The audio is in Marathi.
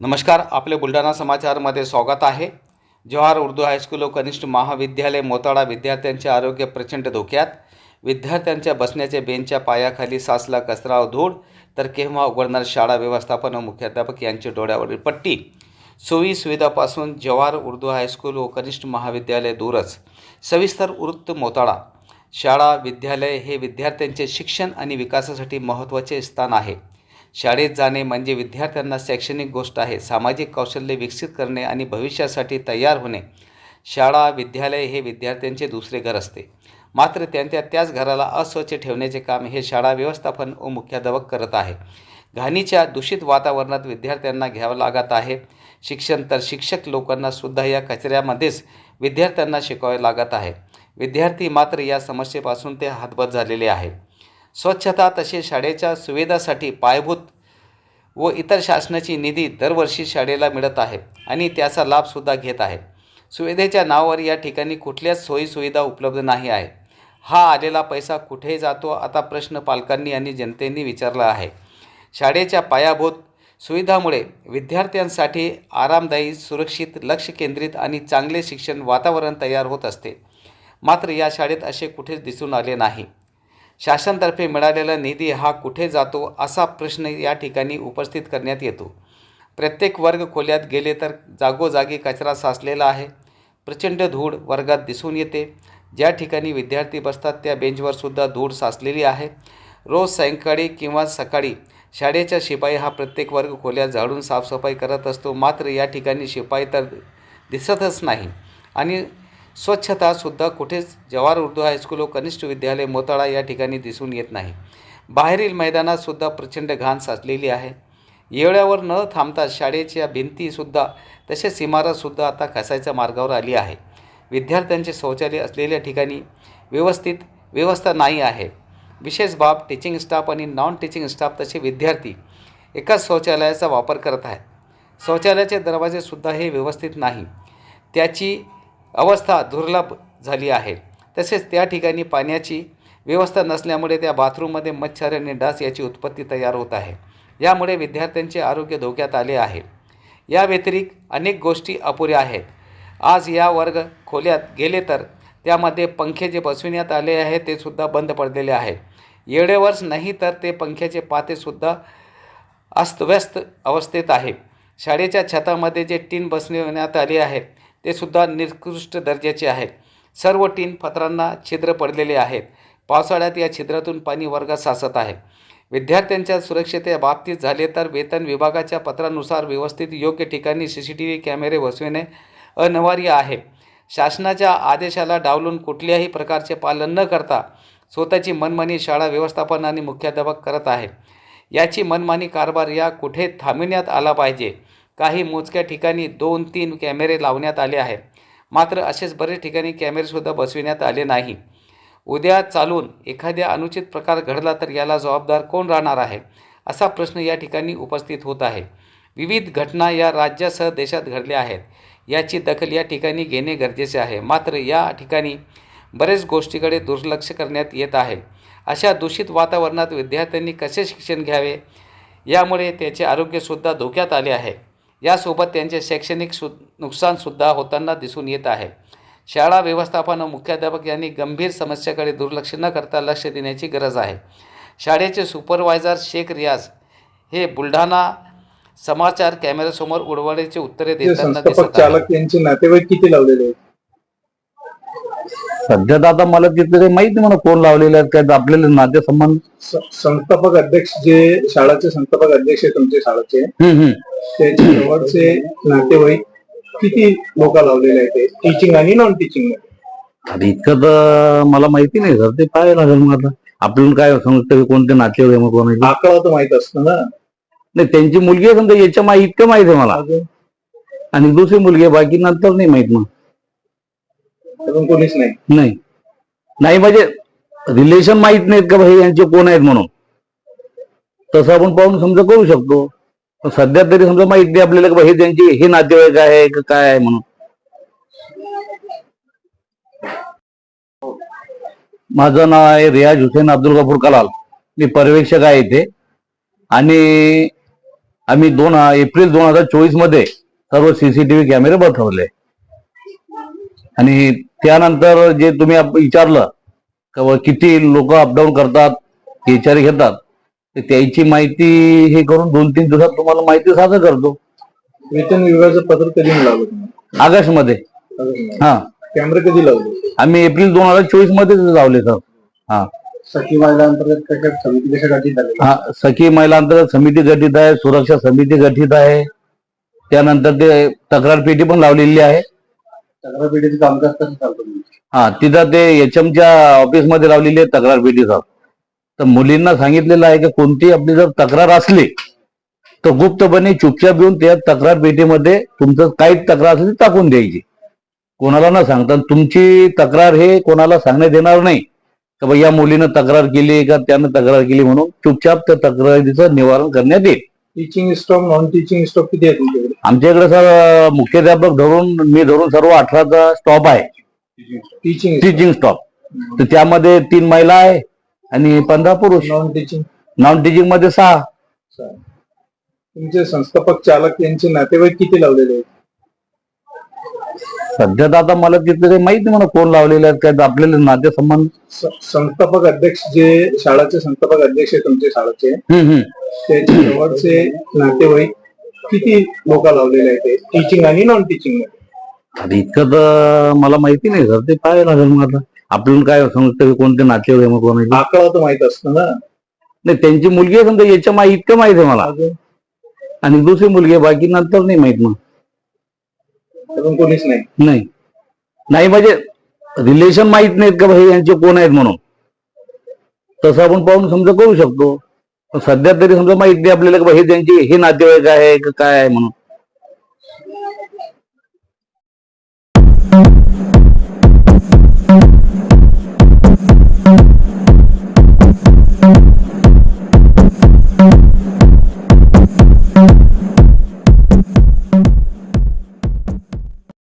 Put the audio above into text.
नमस्कार आपले बुलढाणा समाचारमध्ये स्वागत आहे. जवाहर उर्दू हायस्कूल व कनिष्ठ महाविद्यालय मोताळा विद्यार्थ्यांचे आरोग्य प्रचंड धोक्यात. विद्यार्थ्यांच्या बसण्याच्या बेंचच्या पायाखाली साचला कचरा व धूळ तर केव्हा उघडणार शाळा व्यवस्थापन व मुख्याध्यापक यांची डोळ्यावरील पट्टी? सोयी सुविधापासून जवाहर उर्दू हायस्कूल व कनिष्ठ महाविद्यालय दूरच. सविस्तर वृत्त मोताळा शाळा विद्यालय हे विद्यार्थ्यांचे शिक्षण आणि विकासासाठी महत्त्वाचे स्थान आहे. शाळेत जाणे म्हणजे विद्यार्थ्यांना शैक्षणिक गोष्ट आहे. सामाजिक कौशल्य विकसित करणे आणि भविष्यासाठी तयार होणे. शाळा विद्यालय हे विद्यार्थ्यांचे दुसरे घर असते. मात्र त्यांच्या त्याच घराला अस्वच्छ ठेवण्याचे काम हे शाळा व्यवस्थापन व मुख्याध्यापक करत आहे. घाणीच्या दूषित वातावरणात विद्यार्थ्यांना घ्यावं लागत आहे. शिक्षण तर शिक्षक लोकांना सुद्धा या कचऱ्यामध्येच विद्यार्थ्यांना शिकवावे लागत आहे. विद्यार्थी मात्र या समस्येपासून ते हातबत झालेले आहे स्वच्छता तसेच शाळेच्या सुविधासाठी पायाभूत व इतर शासनाची निधी दरवर्षी शाळेला मिळत आहे आणि त्याचा लाभसुद्धा घेत आहे. सुविधेच्या नावावर या ठिकाणी कुठल्याच सोयीसुविधा उपलब्ध नाही आहे. हा आलेला पैसा कुठे जातो आता प्रश्न पालकांनी आणि जनतेने विचारला आहे. शाळेच्या पायाभूत सुविधामुळे विद्यार्थ्यांसाठी आरामदायी सुरक्षित लक्ष केंद्रित आणि चांगले शिक्षण वातावरण तयार होत असते. मात्र या शाळेत असे कुठेच दिसून आले नाही. शासनातर्फे मिळालेला निधी हा कुठे जातो असा प्रश्न या ठिकाणी उपस्थित करण्यात येतो. प्रत्येक वर्ग खोल्यात गेले तर जागोजागी कचरा साचलेला आहे. प्रचंड धूळ वर्गात दिसून येते. ज्या ठिकाणी विद्यार्थी बसतात त्या बेंचवर सुद्धा धूळ साचलेली आहे. रोज सायंकाळी किंवा सकाळी शाळेचा शिपाई हा प्रत्येक वर्ग खोल्यात झाडून साफसफाई करत असतो. मात्र या ठिकाणी शिपाई तर दिसतच नाही. आणि स्वच्छतासुद्धा कुठेच जवाहर उर्दू हायस्कूल व कनिष्ठ विद्यालय मोताळा या ठिकाणी दिसून येत नाही. बाहेरील मैदानातसुद्धा प्रचंड घाण साचलेली आहे. येवळ्यावर न थांबता शाळेच्या भिंतीसुद्धा तसेच इमारतसुद्धा आता खसायच्या मार्गावर आली आहे. विद्यार्थ्यांचे शौचालय असलेल्या ठिकाणी व्यवस्थित व्यवस्था नाही आहे. विशेष बाब टीचिंग स्टाफ आणि नॉन टीचिंग स्टाफ तसे विद्यार्थी एकाच शौचालयाचा वापर करत आहेत. शौचालयाचे दरवाजेसुद्धा हे व्यवस्थित नाही. त्याची अवस्था दुर्लभ झाली आहे. तसेच त्या ठिकाणी पाण्याची व्यवस्था नसल्यामुळे त्या बाथरूममध्ये मच्छर आणि डास याची उत्पत्ती तयार होत आहे. यामुळे विद्यार्थ्यांचे आरोग्य धोक्यात आले आहे. या व्यतिरिक्त अनेक गोष्टी अपुऱ्या आहेत. आज या वर्ग खोल्यात गेले तर त्यामध्ये पंखे जे बसविण्यात आले आहे ते सुद्धा बंद पडलेले आहे येळेवरच नाही तर ते पंख्याचे पातेसुद्धा अस्तव्यस्त अवस्थेत आहे. शाळेच्या छतामध्ये जे टीन बसविण्यात आले आहे ते सुद्धा निकृष्ट दर्जाचे आहेत. सर्व टीन पत्रांना छिद्र पडलेले आहेत. पावसाळ्यात या छिद्रातून पाणी वर्गात साचत आहे. विद्यार्थ्यांच्या सुरक्षेच्या बाबतीत झाले तर वेतन विभागाच्या पत्रानुसार व्यवस्थित योग्य ठिकाणी सी सी टी व्ही कॅमेरे बसविणे अनिवार्य आहे. शासनाच्या आदेशाला डावलून कुठल्याही प्रकारचे पालन न करता स्वतःची मनमानी शाळा व्यवस्थापन आणि मुख्याध्यापक करत आहे. याची मनमानी कारभार या कुठे थांबविण्यात आला पाहिजे? काही मोजक्या ठिकाणी दोन तीन कॅमेरे लावण्यात आले आहेत. मात्र असेच बरेच ठिकाणी कॅमेरेसुद्धा बसविण्यात आले नाही. उद्या चालून एखाद्या अनुचित प्रकार घडला तर याला जबाबदार कोण राहणार आहे? असा प्रश्न या ठिकाणी उपस्थित होत आहे. विविध घटना या राज्यासह देशात घडल्या आहेत. याची दखल या ठिकाणी घेणे गरजेचे आहे. मात्र या ठिकाणी बरेच गोष्टीकडे दुर्लक्ष करण्यात येत आहे. अशा दूषित वातावरणात विद्यार्थ्यांनी कसे शिक्षण घ्यावे? यामुळे त्याचे आरोग्यसुद्धा धोक्यात आले आहे. यासोबत त्यांचे शैक्षणिक सु नुकसानसुद्धा होताना दिसून येत आहे. शाळा व्यवस्थापन व मुख्याध्यापक यांनी गंभीर समस्याकडे दुर्लक्ष न करता लक्ष देण्याची गरज आहे. शाळेचे सुपरवायझर शेख रियाज हे बुलढाणा समाचार कॅमेऱ्यासमोर उडवण्याची उत्तरे देताना दिसत आहे चालक यांचे नातेवाईक किती लावलेले आहेत? सध्या तर आता मला तिथलं काही माहीत नाही मला कोण लावलेले आहेत काय आपल्याला नातेसंबंध स- संस्थापक अध्यक्ष जे शाळाचे संस्थापक अध्यक्ष आहे तुमच्या शाळेचे हम्म, हम्म. त्याच्या जवळचे नातेवाईक किती लोक लावलेले आहेत टीचिंग आणि नॉन टीचिंग आता इतकं तर मला माहिती नाही सर ते पाहायला लागेल मग आता. आपल्याला काय समजतं की कोणते नाते मग कोणाचे? आकडा तर माहीत असतो ना. नाही त्यांची मुलगी आहे समजा याच्या माहिती इतकं माहीत आहे मला. अजून? आणि दुसरी मुलगी आहे बाकी नंतर नाही माहीत मग. अजून कोणीच नाही. नाही. नाही म्हणजे रिलेशन माहीत नाहीत का भाई? यांचे कोण आहेत म्हणून? तसं आपण पाहून समजा करू शकतो. पण सध्या तरी समजा माहीत नाही आपल्याला की हे त्यांचे हे नातेवाईक आहे का काय आहे म्हणून. माझं नाव आहे रियाज हुसेन अब्दुल गफूर कलाल. मी पर्यवेक्षक आहे इथे. आणि आम्ही दोन एप्रिल दोन हजार चोवीसमध्ये सर्व सीसीटीव्ही कॅमेरे बसवले. आणि त्यानंतर जे तुम्ही विचारलं किती लोक अपडाऊन करतात विचार घेतात तर त्याची माहिती हे करून दोन तीन दिवसात तुम्हाला माहिती सादर करतो. वेतन विभागाचं पत्र कधी तुम्ही ऑगस्टमध्ये हा. कॅमेरे कधी लावले? आम्ही एप्रिल दोन हजार चोवीसमध्ये लावले सर. हा. सखी महिला अंतर्गत समिती कशा गठीत हा. सखी महिला अंतर्गत समिती गठीत आहे सुरक्षा समिती गठीत आहे. त्यानंतर ते तक्रार पेटी पण लावलेली आहे. तक्रार पेढीचं कामकाज कसं चालतं? हा तिथं ते एच च्या ऑफिसमध्ये लावलेली आहे तक्रार पेटी सर तर मुलींना सांगितलेलं आहे की कोणती आपली जर तक्रार असली तर गुप्तपणे चुपचाप येऊन त्या तक्रार पेटीमध्ये तुमचं काही तक्रार असली ती टाकून द्यायची. कोणाला न सांगता तुमची तक्रार हे कोणाला सांगण्यात येणार नाही का बा या मुलीनं तक्रार केली का त्यानं तक्रार केली म्हणून चुपचाप त्या तक्रारीचं निवारण करण्यात येईल. Teaching staff non teaching staff किती आहे तुमच्याकडे? आमच्याकडे सर मुख्याध्यापक धरून मी धरून सर्व अठराचा स्टॉप आहे. टीचिंग टीचिंग स्टॉप तर त्यामध्ये तीन महिला आहे आणि पंधरा पुरुष. नॉन टीचिंग नॉन टीचिंगमध्ये सहा. तुमचे संस्थापक चालक यांचे नातेवाईक किती लावलेले आहेत? सध्या तर आता मला तिथलं काही माहीत नाही मला कोण लावलेले आहेत काय आपल्याला नातेसंबंध स- संस्थापक अध्यक्ष जे शाळाचे संस्थापक अध्यक्ष आहे तुमच्या शाळेचे. त्याचे जवळचे नातेवाईक किती लोक लावलेले आहेत टीचिंग आणि नॉन टीचिंगमध्ये? आता इतकं तर मला माहिती नाही सर ते पाहायला लागेल मग आता. आपल्याला काय समजतं की कोणते नाते मग कोणाचे? आकडा तर माहीत असतं ना. नाही त्यांची मुलगी आहे समजा याच्या माहिती इतकं माहीत आहे मला. अजून? आणि दुसरी मुलगी आहे बाकी नंतर नाही माहीत मग. अजून कोणीच नाही? नाही. नाही म्हणजे रिलेशन माहीत नाहीत का भाई यांचे कोण आहेत म्हणून? तसं आपण पाहून समजा करू शकतो. पण सध्या तरी समजा माहीत नाही आपल्याला हे त्यांची हे नातेवाईक आहे का काय आहे म्हणून.